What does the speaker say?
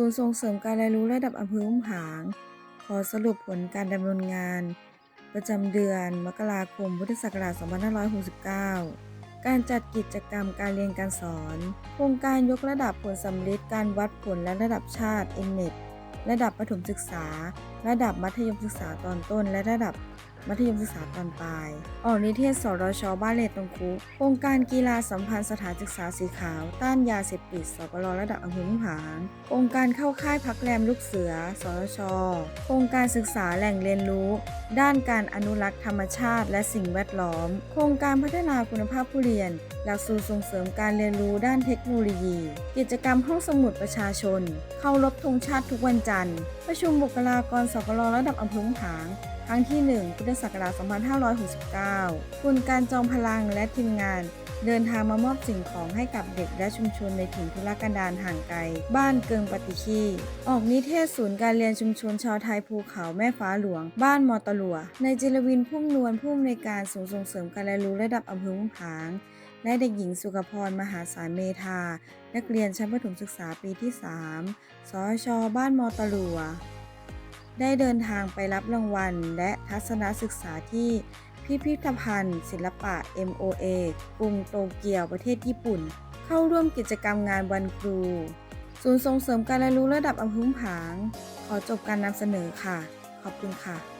ศูนย์ส่งเสริมการเรียนรู้ระดับอำเภออุ้มผาง ขอสรุปผลการดำเนินงาน ประจำเดือนมกราคมพุทธศักราช2569 การจัดกิจกรรมการเรียนการสอน โครงการยกระดับผลสำลิดการวัดผลและระดับชาติ m n e t ระดับประถมศึกษา ระดับมัธยมศึกษาตอนต้น และระดับมัธยมศึกษาตอนปลาย ออกนิเทศสรชบ้านเลตรงคุโครงการกีฬาสัมพันธ์สถานศึกษาสีขาว ต้านยาเสพติด สปรระดับอำเภอมุ่งผางโครงการเข้าค่ายพักแรมลูกเสือ สรชโครงการศึกษาแหล่งเรียนรู้ ด้านการอนุรักษ์ธรรมชาติ และสิ่งแวดล้อม โครงการพัฒนาคุณภาพผู้เรียน หลักสูตรส่งเสริมการเรียนรู้ด้านเทคโนโลยี กิจกรรมห้องสมุดประชาชน เข้ารบธงชาติทุกวันจันทร์ ประชุมบุคลากรสปรระดับอำเภอมุ่งผาง ครั้งที่ 1 พุทธศักราช 2569 คุณการจองพลังและทีมงาน เดินทางมามอบสิ่งของให้กับเด็กและชุมชนในถิ่นทุรกันดารห่างไกล บ้านเกิงปฏิคีออกนิเทศศูนย์การเรียนชุมชนชาวไทยภูเขาแม่ฟ้าหลวง บ้านมอตลัว ในจิรวินพุ่มนวลผู้อำนวยการศูนย์ส่งเสริมการเรียนรู้ระดับอำเภอมุ่งผางและเด็กหญิงสุขพรมหาสารเมธา นักเรียนชั้นประถมศึกษาปีที่ 3 สช บ้านมอตลัว ได้เดินทางไปรับรางวัล และทัศนศึกษาที่พิพิธภัณฑ์ ศิลปะ MOA กรุงโตเกียวประเทศญี่ปุ่น เข้าร่วมกิจกรรมงานวันครู ศูนย์ส่งเสริมการเรียนรู้ระดับอำเภอผาง ขอจบการนำเสนอค่ะ ขอบคุณค่ะ